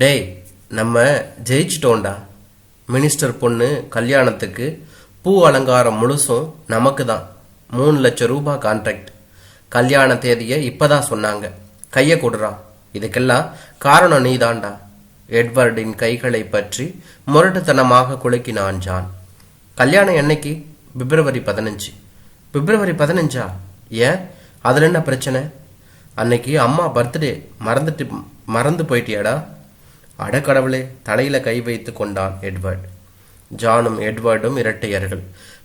டேய் நம்ம ஜெயிச்சிட்டோம்டா. மினிஸ்டர் பொண்ணு கல்யாணத்துக்கு பூ அலங்காரம் முழுசும் நமக்கு தான் மூணு லட்சம் ரூபாய் கான்ட்ராக்ட் கல்யாண தேதியை இப்போதான் சொன்னாங்க. கையை கொடுறான் இதுக்கெல்லாம் காரணம் நீதான்டா. எட்வர்டின் கைகளை பற்றி முரட்டுத்தனமாக குலுக்கினான் ஜான். கல்யாணம் என்னைக்கு? பிப்ரவரி பதினஞ்சு. பிப்ரவரி பதினஞ்சா? ஏன்? அதில் என்ன பிரச்சனை? அன்னைக்கு அம்மா பர்த்டே மறந்துட்டு மறந்து போயிட்டியாடா? அடக்கடவுளே தலையில கை வைத்து கொண்டான் எட்வர்ட். ஜானும் எட்வர்டும் இரட்டையர்கள்.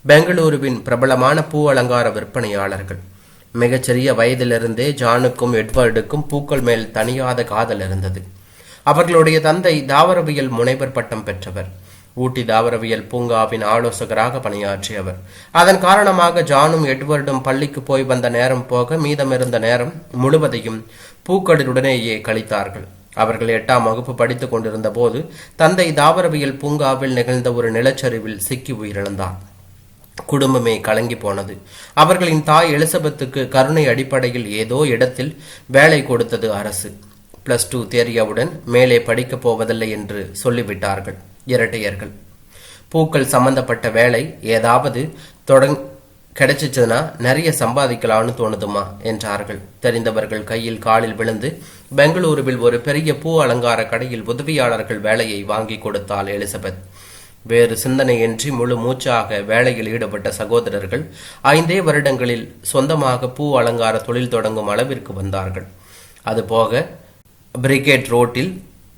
பெங்களூருவின் பிரபலமான பூ அலங்கார விற்பனையாளர்கள். மிகச்சிறிய வயதிலிருந்தே ஜானுக்கும் எட்வர்டுக்கும் பூக்கள் மேல் தணியாத காதல் இருந்தது. அவர்களுடைய தந்தை தாவரவியல் முனைவர் பட்டம் பெற்றவர். ஊட்டி தாவரவியல் பூங்காவின் ஆலோசகராக பணியாற்றியவர். அதன் காரணமாக ஜானும் எட்வர்டும் பள்ளிக்கு போய் வந்த நேரம் போக மீதமிருந்த நேரம் முழுவதையும் பூக்களுடனேயே கழித்தார்கள். அவர்கள் எட்டாம் வகுப்பு படித்துக் கொண்டிருந்த போது தந்தை தாவரவியல் பூங்காவில் நிகழ்ந்த ஒரு நிலச்சரிவில் சிக்கி உயிரிழந்தார். குடும்பமே கலங்கி போனது. அவர்களின் தாய் எலிசபெத்துக்கு கருணை அடிப்படையில் ஏதோ இடத்தில் வேலை கொடுத்தது அரசு. பிளஸ் டூ தேறியவுடன் மேலே படிக்கப் போவதில்லை என்று சொல்லிவிட்டார்கள் இரட்டையர்கள். பூக்கள் சம்பந்தப்பட்ட வேலை ஏதாவது தொடங் கிடைச்சிச்சுன்னா நிறைய சம்பாதிக்கலாம்னு தோணுதுமா என்றார்கள். தெரிந்தவர்கள் கையில் காலில் விழுந்து பெங்களூருவில் ஒரு பெரிய பூ அலங்கார கடையில் உதவியாளர்கள் வேலையை வாங்கி கொடுத்தாள் எலிசபெத். வேறு சிந்தனையின்றி முழு மூச்சாக வேலையில் ஈடுபட்ட சகோதரர்கள் ஐந்தே வருடங்களில் சொந்தமாக பூ அலங்கார தொழில் தொடங்கும் அளவிற்கு வந்தார்கள். அதுபோக பிரிகேட் ரோட்டில்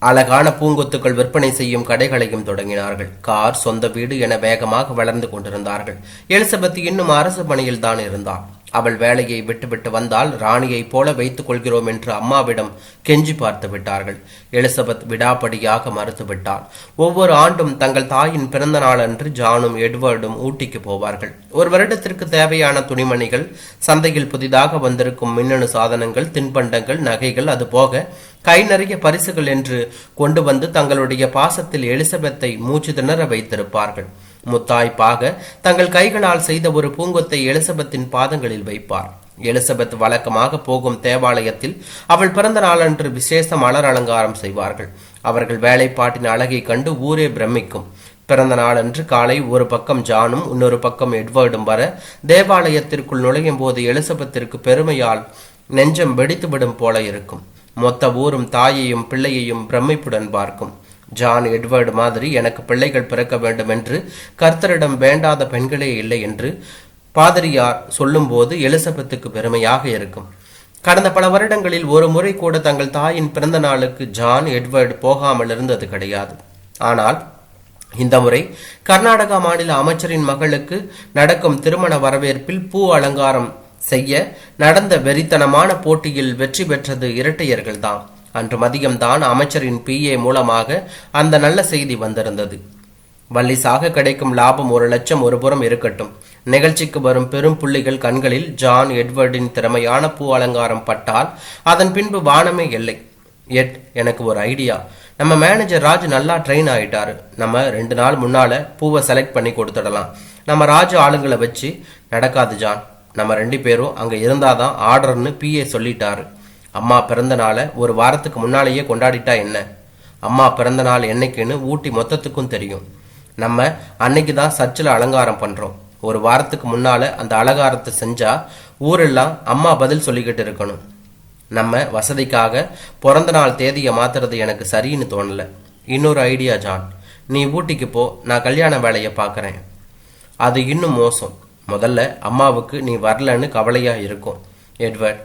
அழகான பூங்கொத்துக்கள் விற்பனை செய்யும் கடைகளையும் தொடங்கினார்கள். கார் சொந்த வீடு என வேகமாக வளர்ந்து கொண்டிருந்தார்கள். எலிசபெத் இன்னும் அரசு பணியில் தான் இருந்தாள் அவள் வேலையை விட்டுவிட்டு வந்தால் ராணியைப் போல வைத்துக் கொள்கிறோம் என்று அம்மாவிடம் கெஞ்சி பார்த்து விட்டார்கள். எலிசபெத் விடாப்படியாக மறுத்துவிட்டாள் ஒவ்வொரு ஆண்டும் தங்கள் தாயின் பிறந்த நாளன்று ஜானும் எட்வர்டும் ஊட்டிக்கு போவார்கள். ஒரு வருடத்திற்கு தேவையான துணிமணிகள் சந்தையில் புதிதாக வந்திருக்கும் மின்னணு சாதனங்கள் தின்பண்டங்கள் நகைகள் அதுபோக கை நிறைய பரிசுகள் என்று கொண்டு வந்து தங்களுடைய பாசத்தில் எலிசபெத்தை மூச்சு திணற வைத்திருப்பார்கள். முத்தாய்ப்பாக தங்கள் கைகளால் செய்த ஒரு பூங்கொத்தை எலிசபெத்தின் பாதங்களில் வைப்பார். எலிசபெத் வழக்கமாக போகும் தேவாலயத்தில் அவள் பிறந்த நாளன்று விசேஷ மலர் அலங்காரம் செய்வார்கள். அவர்கள் வேலைப்பாட்டின் அழகை கண்டு ஊரே பிரமிக்கும். பிறந்த நாளன்று காலை ஒரு பக்கம் ஜானும் இன்னொரு பக்கம் எட்வர்டும் வர தேவாலயத்திற்குள் நுழையும் போது எலிசபெத்திற்கு பெருமையால் நெஞ்சம் வெடித்துவிடும் போல இருக்கும். மொத்த ஊரும் தாயையும் பிள்ளையையும் பிரமிப்புடன் பார்க்கும். ஜான் எட்வர்டு மாதிரி எனக்கு பிள்ளைகள் பிறக்க வேண்டும் என்று கர்த்தரிடம் வேண்டாத பெண்களே இல்லை என்று பாதிரியார் சொல்லும்போது எலிசபெத்துக்கு பெருமையாக இருக்கும். கடந்த பல வருடங்களில் ஒரு முறை கூட தங்கள் தாயின் பிறந்த நாளுக்கு ஜான் எட்வர்டு போகாமல் இருந்தது கிடையாது. ஆனால் இந்த முறை கர்நாடகா மாநில அமைச்சரின் மகளுக்கு நடக்கும் திருமண வரவேற்பில் பூ அலங்காரம் செய்ய நடந்த வெறித்தனமான போட்டியில் வெற்றி பெற்றது இரட்டையர்கள்தான். அன்று மதியம்தான் அமைச்சரின் பிஏ மூலமாக அந்த நல்ல செய்தி வந்திருந்தது. வல்லிசாக கிடைக்கும் லாபம் ஒரு லட்சம் ஒருபுறம் இருக்கட்டும். நிகழ்ச்சிக்கு வரும் பெரும் புள்ளிகள் கண்களில் ஜான் எட்வர்டின் திறமையான பூ அலங்காரம் பட்டால் அதன் பின்பு வானமே இல்லை. எட் எனக்கு ஒரு ஐடியா. நம்ம மேனேஜர் ராஜ் நல்லா ட்ரெயின் ஆகிட்டாரு நம்ம ரெண்டு நாள் முன்னால பூவை செலக்ட் பண்ணி கொடுத்துடலாம். நம்ம ராஜ் ஆளுங்களை வச்சு நடக்காது ஜான். நம்ம ரெண்டு பேரும் அங்கே இருந்தால் தான் ஆர்டர்னு பிஏ சொல்லிட்டாரு. அம்மா பிறந்த நாளை ஒரு வாரத்துக்கு முன்னாலேயே கொண்டாடிட்டா என்ன? அம்மா பிறந்த நாள் என்னைக்குன்னு ஊட்டி மொத்தத்துக்கும் தெரியும். நம்ம அன்னைக்கு தான் சர்ச்சில் அலங்காரம் பண்ணுறோம் ஒரு வாரத்துக்கு முன்னால் அந்த அலங்காரத்தை செஞ்சால் ஊரெல்லாம் அம்மா பதில் சொல்லிக்கிட்டு இருக்கணும். நம்ம வசதிக்காக பிறந்த நாள் தேதியை மாத்துறது எனக்கு சரின்னு தோணல. இன்னொரு ஐடியா ஜான். நீ ஊட்டிக்கு போ நான் கல்யாண வேலையை பார்க்குறேன். அது இன்னும் மோசம். முதல்ல அம்மாவுக்கு நீ வரலன்னு கவலையாக இருக்கும். எட்வர்ட்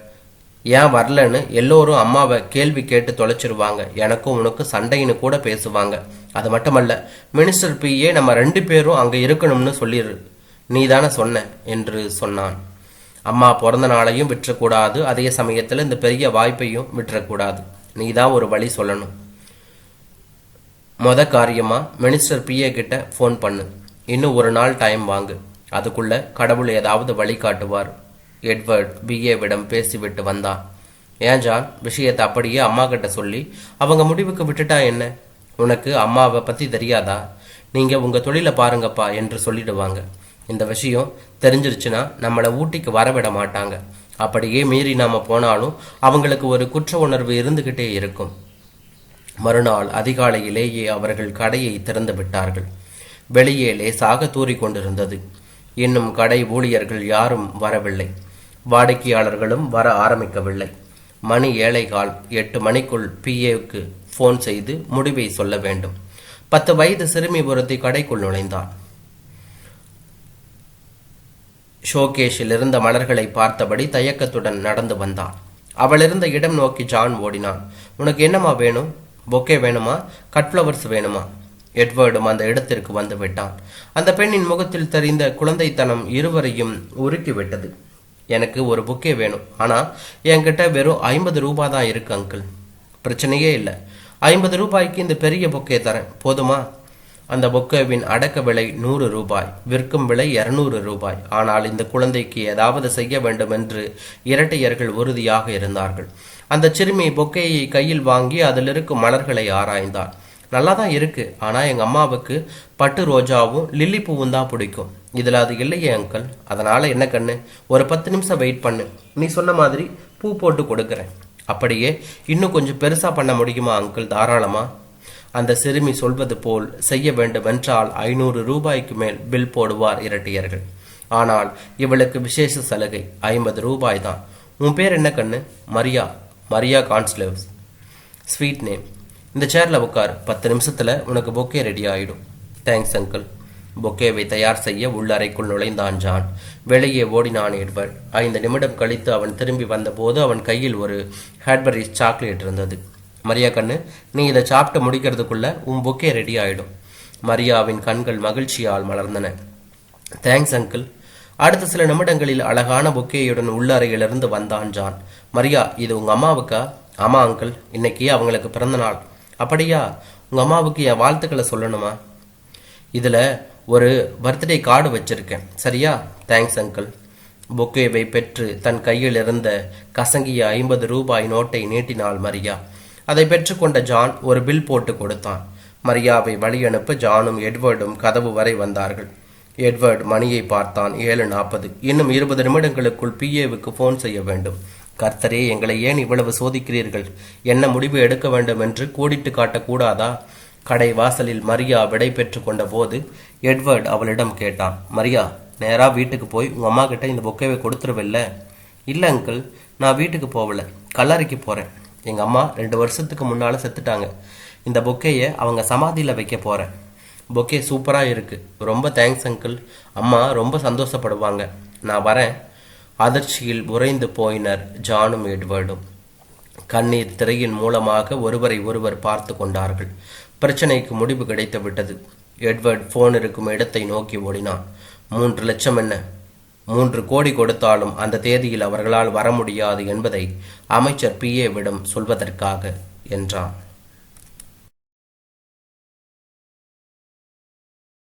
ஏன் வரலன்னு எல்லோரும் அம்மாவை கேள்வி கேட்டு தொலைச்சிருவாங்க. எனக்கும் உனக்கும் சண்டைன்னு கூட பேசுவாங்க. அது மட்டுமல்ல மினிஸ்டர் பிஏ நம்ம ரெண்டு பேரும் அங்கே இருக்கணும்னு சொல்லிடு நீ தானே சொன்ன என்று சொன்னான். அம்மா பிறந்த நாளையும் விட்டுறக்கூடாது அதே சமயத்தில் இந்த பெரிய வாய்ப்பையும் விட்டுறக்கூடாது நீ தான் ஒரு வழி சொல்லணும். மொத காரியமாக மினிஸ்டர் பிஏ கிட்ட ஃபோன் பண்ணு. இன்னும் ஒரு நாள் டைம் வாங்கு. அதுக்குள்ள கடவுள் ஏதாவது வழி காட்டுவார். எட்வர்ட் பிஏவிடம் பேசிவிட்டு வந்தான் ஏன் ஜான்? விஷயத்தை அப்படியே அம்மா கிட்ட சொல்லி அவங்க முடிவுக்கு விட்டுட்டா என்ன? உனக்கு அம்மாவை பத்தி தெரியாதா? நீங்க உங்க தொழிலை பாருங்கப்பா என்று சொல்லிடுவாங்க. இந்த விஷயம் தெரிஞ்சிருச்சுன்னா நம்மளை ஊட்டிக்கு வரவிட மாட்டாங்க. அப்படியே மீறி நாம போனாலும் அவங்களுக்கு ஒரு குற்ற உணர்வு இருந்துகிட்டே இருக்கும். மறுநாள் அதிகாலையிலேயே அவர்கள் கடையை திறந்து விட்டார்கள். வெளியே லேசாக தூறி கொண்டிருந்தது. இன்னும் கடை ஊழியர்கள் யாரும் வரவில்லை. வாடிக்கையாளர்களும் வர ஆரம்பிக்கவில்லை. மணி ஏழை கால் எட்டு மணிக்குள் பிஏவுக்கு ஃபோன் செய்து முடிவை சொல்ல வேண்டும். பத்து வயது சிறுமி ஒருத்தி கடைக்குள் நுழைந்தான் ஷோகேஷில் இருந்த மலர்களை பார்த்தபடி தயக்கத்துடன் நடந்து வந்தான் அவள் இருந்த இடம் நோக்கி ஜான் ஓடினான். உனக்கு என்னம்மா வேணும்? பொக்கே வேணுமா? கட் ஃப்ளவர்ஸ் வேணுமா? எட்வர்டும் அந்த இடத்திற்கு வந்துவிட்டான். அந்த பெண்ணின் முகத்தில் தெரிந்த குழந்தைத்தனம் இருவரையும் உருக்கி விட்டது எனக்கு ஒரு புக்கே வேணும். ஆனால் என்கிட்ட வெறும் ஐம்பது ரூபாய் தான் இருக்கு அங்கிள். பிரச்சனையே இல்லை. ஐம்பது ரூபாய்க்கு இந்த பெரிய பொக்கே தரேன். போதுமா? அந்த பொக்கேவின் அடக்க விலை நூறு ரூபாய் விற்கும் விலை இரநூறு ரூபாய். ஆனால் இந்த குழந்தைக்கு ஏதாவது செய்ய வேண்டும் என்று இரட்டையர்கள் உறுதியாக இருந்தார்கள். அந்த சிறுமி பொக்கேயை கையில் வாங்கி அதில் இருக்கும் மலர்களை ஆராய்ந்தாள். நல்லா தான் இருக்கு. ஆனால் எங்கள் அம்மாவுக்கு பட்டு ரோஜாவும் லில்லி பூவும் தான் பிடிக்கும். இதில் அது இல்லையே அங்கிள் அதனால் என்ன கண்ணு? ஒரு பத்து நிமிஷம் வெயிட் பண்ணு. நீ சொன்ன மாதிரி பூ போட்டு கொடுக்குறேன். அப்படியே இன்னும் கொஞ்சம் பெருசாக பண்ண முடியுமா அங்கிள் தாராளமா? அந்த சிறுமி சொல்வது போல் செய்ய வேண்டுமென்றால் ஐநூறு ரூபாய்க்கு மேல் பில் போடுவார் இரட்டையர்கள். ஆனால் இவளுக்கு விசேஷ சலுகை ஐம்பது ரூபாய் தான். உன் பேர் என்ன கண்ணு? மரியா. மரியா கான்ஸ்லவ்ஸ். ஸ்வீட் நேம் இந்த சேரில் உட்கார் பத்து நிமிஷத்தில் உனக்கு பொக்கே ரெடி ஆயிடும். தேங்க்ஸ் அங்கிள் பொக்கேவை தயார் செய்ய உள்ளறைக்குள் நுழைந்தான் ஜான். வெளியே ஓடினான் எட்வர்ட். ஐந்து நிமிடம் கழித்து அவன் திரும்பி வந்தபோது அவன் கையில் ஒரு ஹேட்பரி சாக்லேட் இருந்தது. மரியா கண்ணு நீ இதை சாப்பிட்டு முடிக்கிறதுக்குள்ள உன் பொக்கே ரெடி ஆயிடும். மரியாவின் கண்கள் மகிழ்ச்சியால் மலர்ந்தன. தேங்க்ஸ் அங்கிள் அடுத்த சில நிமிடங்களில் அழகான பொக்கேயுடன் உள்ளறையிலிருந்து வந்தான் ஜான். மரியா இது உங்க அம்மாவுக்கா? ஆமா அங்கிள் இன்னைக்கு அவங்களுக்கு பிறந்த நாள் அப்படியா? உங்கள் அம்மாவுக்கு என் வாழ்த்துக்களை சொல்லணுமா? இதில் ஒரு பர்த்டே கார்டு வச்சுருக்கேன். சரியா? தேங்க்ஸ் அங்கிள் பொக்கேவை பெற்று தன் கையில் இருந்த கசங்கிய ஐம்பது ரூபாய் நோட்டை நீட்டினாள் மரியா. அதை பெற்றுக்கொண்ட ஜான் ஒரு பில் போட்டு கொடுத்தான். மரியாவை வழி அனுப்ப ஜானும் எட்வர்டும் கதவு வரை வந்தார்கள். எட்வர்ட் மணியை பார்த்தான். ஏழு நாற்பது. இன்னும் இருபது நிமிடங்களுக்குள் பிஏவுக்கு ஃபோன் செய்ய வேண்டும். கர்த்தரே எங்களை ஏன் இவ்வளவு சோதிக்கிறீர்கள்? என்ன முடிவு எடுக்க வேண்டும் என்று கோடிட்டு காட்டக்கூடாதா? கடை வாசலில் மரியா விடை பெற்று கொண்ட போது எட்வர்ட் அவளிடம் கேட்டான் மரியா நேராக வீட்டுக்கு போய் உங்க அம்மா கிட்ட இந்த பொக்கேவை கொடுத்துருவில்ல? இல்லை அங்கிள் நான் வீட்டுக்கு போகல. கல்லறைக்கு போறேன். எங்க அம்மா ரெண்டு வருஷத்துக்கு முன்னால செத்துட்டாங்க. இந்த பொக்கேயை அவங்க சமாதியில் வைக்க போறேன். பொக்கே சூப்பராக இருக்கு. ரொம்ப தேங்க்ஸ் அங்கிள். அம்மா ரொம்ப சந்தோஷப்படுவாங்க. நான் வரேன். அதிர்ச்சியில் உறைந்து போயினர் ஜானும் எட்வர்டும். கண்ணீர் திரையின் மூலமாக ஒருவரை ஒருவர் பார்த்து கொண்டார்கள். பிரச்சனைக்கு முடிவு கிடைத்து விட்டது எட்வர்ட் போன் இருக்கும் இடத்தை நோக்கி ஓடினான். மூன்று லட்சம் என்ன? மூன்று கோடி கொடுத்தாலும் அந்த தேதியில் அவர்களால் வர முடியாது என்பதை அமைச்சர் பிஏவிடம் சொல்வதற்காக என்றான்.